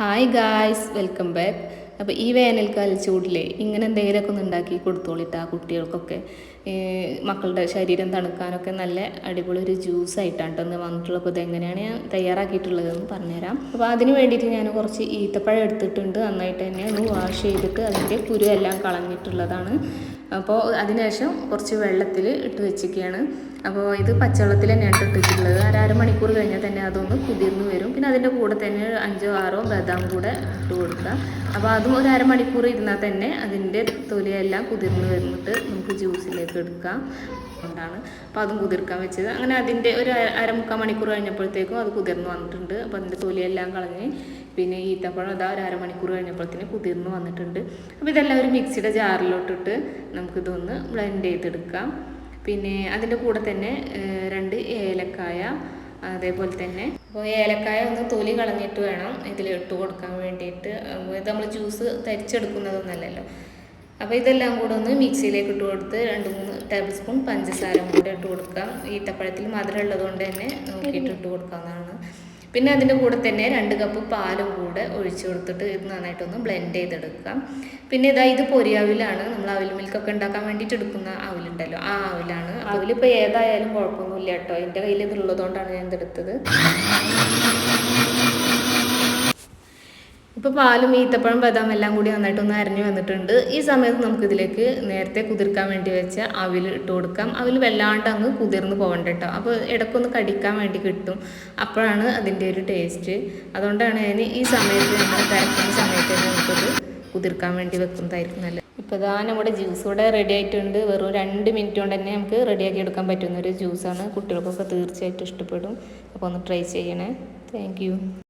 Hi guys welcome back അപ്പോൾ ഈ വേനൽക്കാല ചൂടിലെ ഇങ്ങനെ എന്തെങ്കിലുമൊക്കെ ഒന്ന് ഉണ്ടാക്കി കൊടുത്തോളിട്ട് ആ കുട്ടികൾക്കൊക്കെ മക്കളുടെ ശരീരം തണുക്കാനൊക്കെ നല്ല അടിപൊളി ഒരു ജ്യൂസ് ആയിട്ടാണ് കേട്ടോ വന്നിട്ടുള്ളത്. അപ്പോൾ ഇതെങ്ങനെയാണ് ഞാൻ തയ്യാറാക്കിയിട്ടുള്ളതെന്ന് പറഞ്ഞുതരാം. അപ്പോൾ അതിന് വേണ്ടിയിട്ട് ഞാൻ കുറച്ച് ഈത്തപ്പഴം എടുത്തിട്ടുണ്ട്. നന്നായിട്ട് തന്നെ ഒന്ന് വാഷ് ചെയ്തിട്ട് അതിന്റെ കുരു എല്ലാം കളഞ്ഞിട്ടുള്ളതാണ് അപ്പോൾ അതിനുശേഷം കുറച്ച് വെള്ളത്തിൽ ഇട്ട് വെച്ചിരിക്കുകയാണ്. അപ്പോൾ ഇത് പച്ചവെള്ളത്തിൽ തന്നെയാണ് ഒരു അരമണിക്കൂർ കഴിഞ്ഞാൽ തന്നെ അതൊന്ന് കുതിർന്ന് വരും. പിന്നെ അതിന്റെ കൂടെ തന്നെ അഞ്ചോ ആറോ ബദാം കൂടെ ഇട്ട് കൊടുക്കുക. അപ്പോൾ അതും ഒരു അരമണിക്കൂർ ഇരുന്നാൽ തന്നെ അതിന്റെ തൊലിയെല്ലാം കുതിർന്ന് വരുന്നിട്ട് നമുക്ക് ജ്യൂസിലേക്ക് എടുക്കാം. കൊണ്ടാണ്. അപ്പോൾ അതും കുതിർക്കാൻ വെച്ചത്. അങ്ങനെ അതിന്റെ ഒരു അര- അരമുക്കാൽ മണിക്കൂർ കഴിഞ്ഞപ്പോഴത്തേക്കും അത് കുതിർന്ന് വന്നിട്ടുണ്ട്. അപ്പോൾ അതിന്റെ തൊലിയെല്ലാം കളഞ്ഞ് പിന്നെ ഈത്തപ്പഴം അതാ ഒരു അരമണിക്കൂർ കഴിഞ്ഞപ്പോഴത്തേന് കുതിർന്ന് വന്നിട്ടുണ്ട്. അപ്പോൾ ഇതെല്ലാം ഒരു മിക്സിയുടെ ജാറിലോട്ടിട്ട് നമുക്കിതൊന്ന് ബ്ലെൻഡ് ചെയ്തെടുക്കാം. പിന്നെ അതിന്റെ കൂടെ തന്നെ രണ്ട് ഏലക്കായ അതേപോലെ തന്നെ. അപ്പോൾ ഏലക്കായ ഒന്ന് തൊലി കളഞ്ഞിട്ട് വേണം ഇതിൽ ഇട്ട് കൊടുക്കാൻ വേണ്ടിയിട്ട്. ഇത് നമ്മൾ ജ്യൂസ് തരിച്ചെടുക്കുന്നതൊന്നല്ലല്ലോ. അപ്പോൾ ഇതെല്ലാം കൂടെ ഒന്ന് മിക്സിയിലേക്ക് ഇട്ട് കൊടുത്ത് രണ്ട് മൂന്ന് ടേബിൾ സ്പൂൺ പഞ്ചസാര കൂടെ ഇട്ട് കൊടുക്കാം. ഈത്തപ്പഴത്തിൽ മധുരം ഉള്ളതുകൊണ്ട് തന്നെ നോക്കിയിട്ട് ഇട്ട് കൊടുക്കാവുന്നതാണ്. പിന്നെ അതിന്റെ കൂടെ തന്നെ രണ്ട് കപ്പ് പാലും കൂടെ ഒഴിച്ചു കൊടുത്തിട്ട് ഇത് നന്നായിട്ടൊന്ന് ബ്ലെൻഡ് ചെയ്തെടുക്കാം പിന്നെ ഇതാ ഇത് പൊരിയാവിലാണ് നമ്മൾ അവിൽ മിൽക്കൊക്കെ ഉണ്ടാക്കാൻ വേണ്ടിയിട്ട് എടുക്കുന്ന അവിലുണ്ടല്ലോ. ആ അവിലാണ്. അവിലിപ്പോൾ ഏതായാലും കുഴപ്പമൊന്നുമില്ല കേട്ടോ. എന്റെ കയ്യിൽ ഇതുള്ളതുകൊണ്ടാണ് ഞാൻ ഇതെടുത്തത് ഇപ്പോൾ പാലും ഈത്തപ്പഴം ബദാം എല്ലാം കൂടി നന്നായിട്ടൊന്ന് അരഞ്ഞു വന്നിട്ടുണ്ട്. ഈ സമയത്ത് നമുക്കിതിലേക്ക് നേരത്തെ കുതിർക്കാൻ വേണ്ടി വെച്ച അവിൽ ഇട്ട് കൊടുക്കാം. അവിൽ വല്ലാണ്ട് അങ്ങ് കുതിർന്ന് പോകണ്ട കേട്ടോ. അപ്പോൾ ഇടയ്ക്കൊന്ന് കടിക്കാൻ വേണ്ടി കിട്ടും. അപ്പോഴാണ് അതിന്റെ ഒരു ടേസ്റ്റ്. അതുകൊണ്ടാണ് ഞാൻ ഈ സമയത്ത് നമ്മൾ തിരക്കുന്ന സമയത്ത് നമുക്കത് കുതിർക്കാൻ വേണ്ടി വെക്കുന്നതായിരിക്കും നല്ലത്. ഇപ്പോൾ ഇതാ നമ്മുടെ ജ്യൂസ് ഇവിടെ റെഡി ആയിട്ടുണ്ട്. വെറും രണ്ട് മിനിറ്റ് കൊണ്ട് തന്നെ നമുക്ക് റെഡിയാക്കി എടുക്കാൻ പറ്റുന്ന ഒരു ജ്യൂസാണ്. കുട്ടികൾക്കൊക്കെ തീർച്ചയായിട്ടും ഇഷ്ടപ്പെടും. അപ്പോൾ ഒന്ന് ട്രൈ ചെയ്യണേ. താങ്ക്